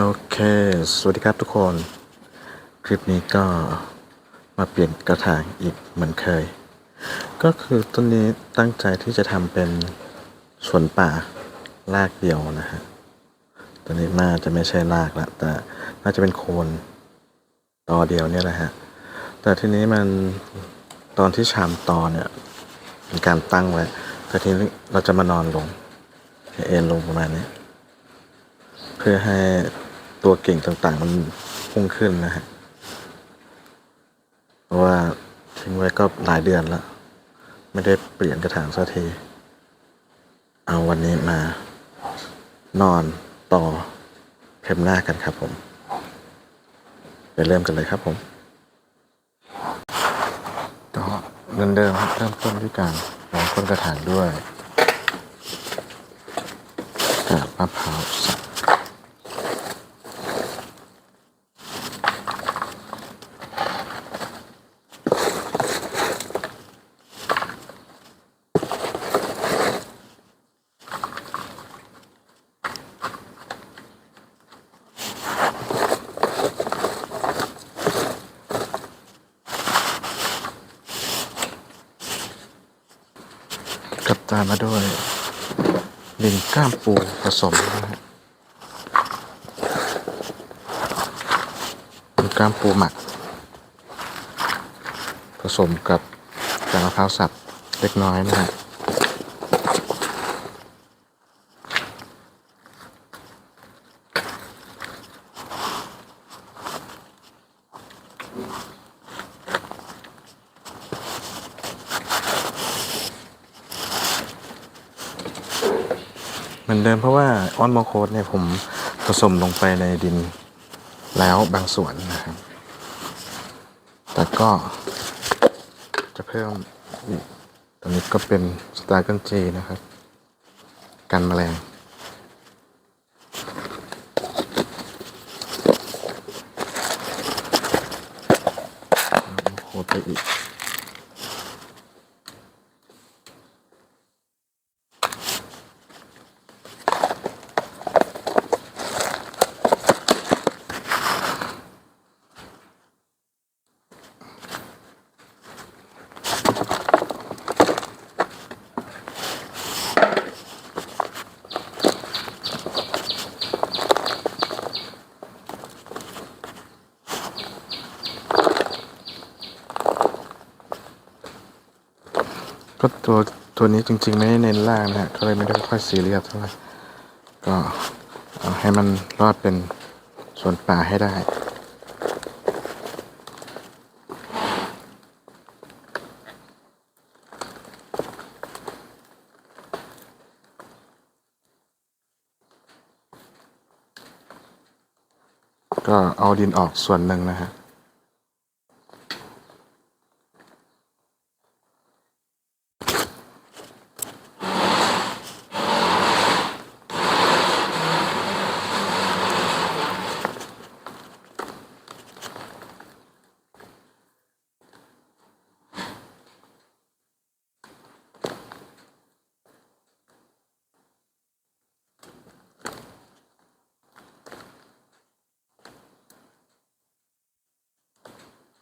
โอเค สวัสดีครับทุกคน คลิปนี้ก็มาเปลี่ยนกระถางอีกเหมือนเคย ก็คือต้นนี้ตั้งใจที่จะทำเป็นสวนป่ารากเดียวนะฮะตัวนี้น่าจะไม่ใช่รากละแต่น่าจะเป็นโคนตอเดียวเนี่ยแหละฮะ แต่ทีนี้มันตอนที่ชามตอเนี่ยเป็นการตั้งไว้ แต่ทีนี้เราจะมานอนลงเอ็นลงประมาณนี้ เพื่อให้ ตัวเก่งต่างๆ มันพุ่งขึ้นนะฮะเพราะว่าทิ้งไว้ก็หลายเดือนแล้ว ไม่ได้เปลี่ยนกระถางสักที เอาวันนี้มา นอนต่อเพมหน้ากันครับผม ไปเริ่มกันเลยครับผมก็เงินเดิมครับเริ่มต้นด้วยการวางต้นกระถางด้วยกาบมะพร้าวสับามมาด้วยดินก้ามปูผสมนะฮะดินก้ามปูหมัก ผสมกับกากมะพร้าวสับเล็กน้อยนะฮะ เหมือนเดิมเพราะว่าออนโมโคดเนี่ยผมผสมลงไปในดินแล้วบางส่วนนะครับ แต่ก็จะเพิ่มอีกตอนนี้ก็เป็นสตาร์กิลจีนะครับ กันแมลงโคตรไปอีก ก็ตัวตัวนี้จริงๆ ไม่ได้เน้นล่างนะฮะก็เลยไม่ได้ค่อยซีเรียสเท่าไหร่ก็เอาให้มันรอดเป็นสวนป่าให้ได้ก็เอาดินออกส่วนหนึ่งนะฮะ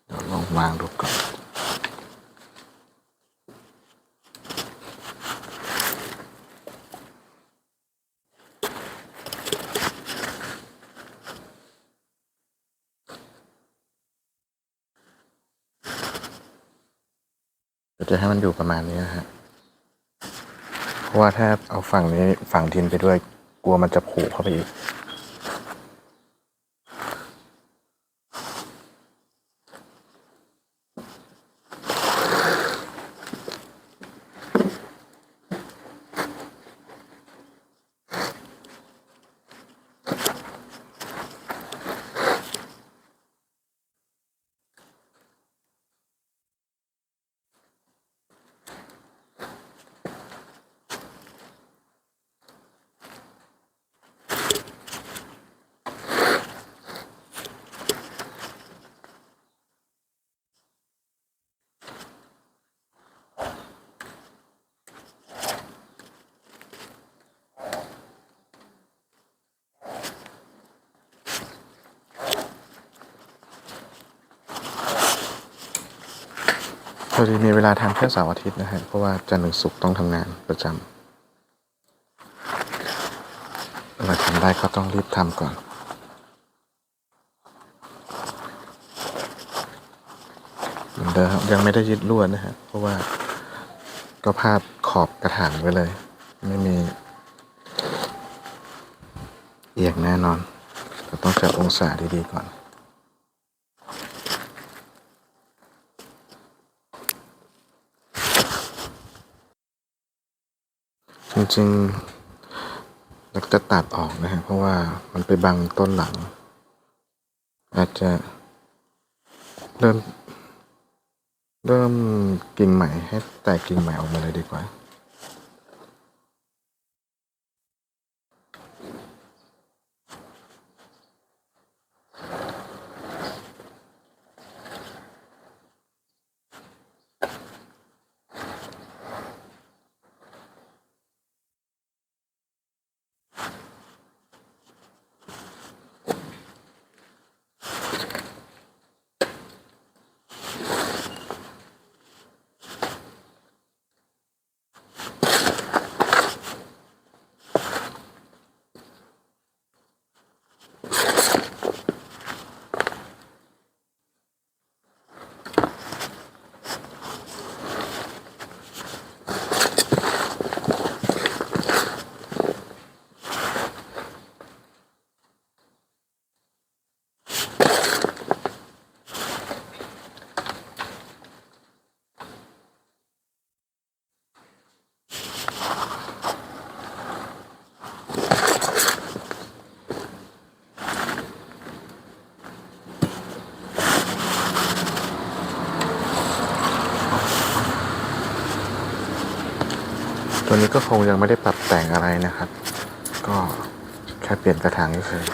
เดี๋ย วลองวางดูก่อนเดี๋ยวจะให้มันอยู่ประมาณนี้นะฮะเพราะว่าถ้าเอาฝั่งนี้ฝั่งทินไปด้วย กลัวมันจะผูกเข้าไปอีก พอดีมีเวลาทำแค่เสาร์อาทิตย์นะฮะเพราะว่าจันทร์ถึงศุกร์ต้องทำงานประจำอะไรทำได้ก็ต้องรีบทำก่อนเหมือนเดิมยังไม่ได้ยึดลวดนะฮะเพราะว่าก็พาดขอบกระถางไว้เลย ไม่มี เอียงแน่นอนแต่ต้องจัดองศาดีๆก่อน จริงๆเราจะตัดออกนะฮะเพราะว่ามันไปบังต้นหลัง อาจจะเริ่มเริ่มกิ่งใหม่ให้แตกกิ่งใหม่ออกมาเลยดีกว่า ตัวนี้ก็คงยังไม่ได้ปรับแต่งอะไรนะครับ ก็แค่เปลี่ยนกระถางเฉย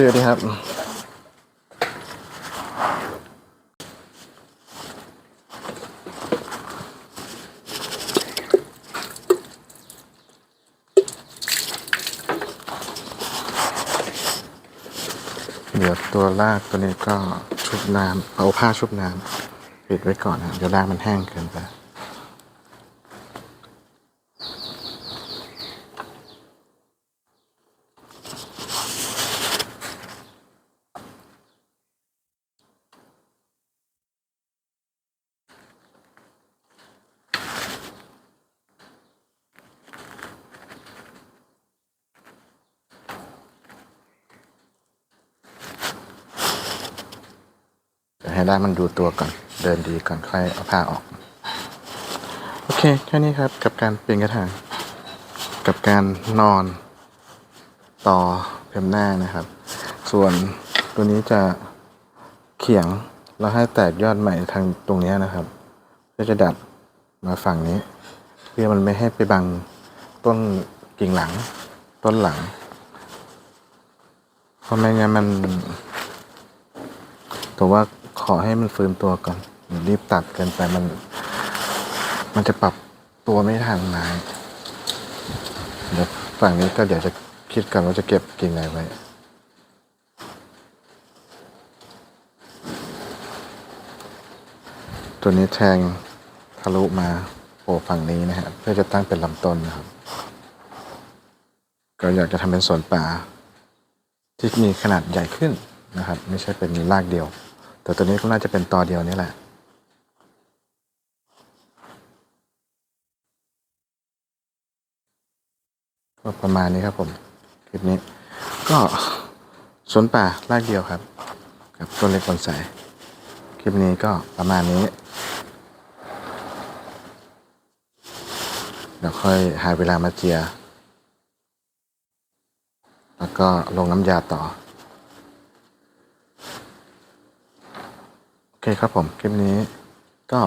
ซื้อดีครับเดี๋ยวตัวลากตัวนี้ก็ชุบน้ำเอาผ้าชุบน้ำปิดไว้ก่อนนะเดี๋ยวลากมันแห้งเกินไป ให้ได้มันดูตัวก่อน เดินดีก่อนค่อยเอาผ้าออก โอเค แค่นี้ครับกับการเปลี่ยนกระถางกับการนอนต่อเพิ่มหน้านะครับ ส่วนตัวนี้จะเขียงแล้วให้แตกยอดใหม่ทางตรงนี้นะครับก็จะดัดมาฝั่งนี้เพื่อมันไม่ให้ไปบังต้นกิ่งหลัง ต้นหลังเพราะไม่งั้นมันแต่ว่า ขอให้มันฟื้นตัวก่อนอย่ารีบตัดเกินไปมัน มันจะปรับตัวไม่ทันไม้เดี๋ยวฝั่งนี้ก็เดี๋ยวจะคิดกันว่าจะเก็บกิ่งไหนไว้ตัวนี้แทงทะลุมาโผล่ฝั่งนี้นะฮะเพื่อจะตั้งเป็นลำต้นนะครับ ก็อยากจะทำเป็นสวนป่า ที่มีขนาดใหญ่ขึ้นนะครับ ไม่ใช่เป็นมีรากเดียว แต่ตัวนี้ก็น่าจะเป็นตอเดียวนี่แหละ ก็ประมาณนี้ครับผม คลิปนี้ ก็สวนป่ารากเดียวครับ กับต้นเล็กบอนไซคลิปนี้ก็ประมาณนี้เดี๋ยวค่อยหาเวลามาเจีย แล้วก็ลงน้ำยาต่อ โอเคครับผม คลิปนี้ก็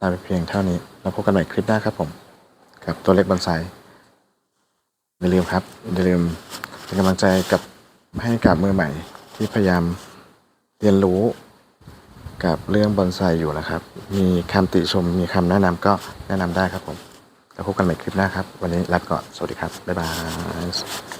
ลาไปเพียงเท่านี้แล้วพบกันใหม่คลิปหน้าครับผม กับตัวเล็กบอนไซอย่าลืมครับอย่าลืมเป็นกำลังใจกับให้กับมือใหม่ที่พยายามเรียนรู้กับเรื่องบอนไซอยู่นะครับ มีคำติชม มีคำแนะนำก็แนะนำได้ครับผม แล้วพบกันใหม่คลิปหน้าครับ วันนี้ลาไปก่อน สวัสดีครับ บ๊ายบาย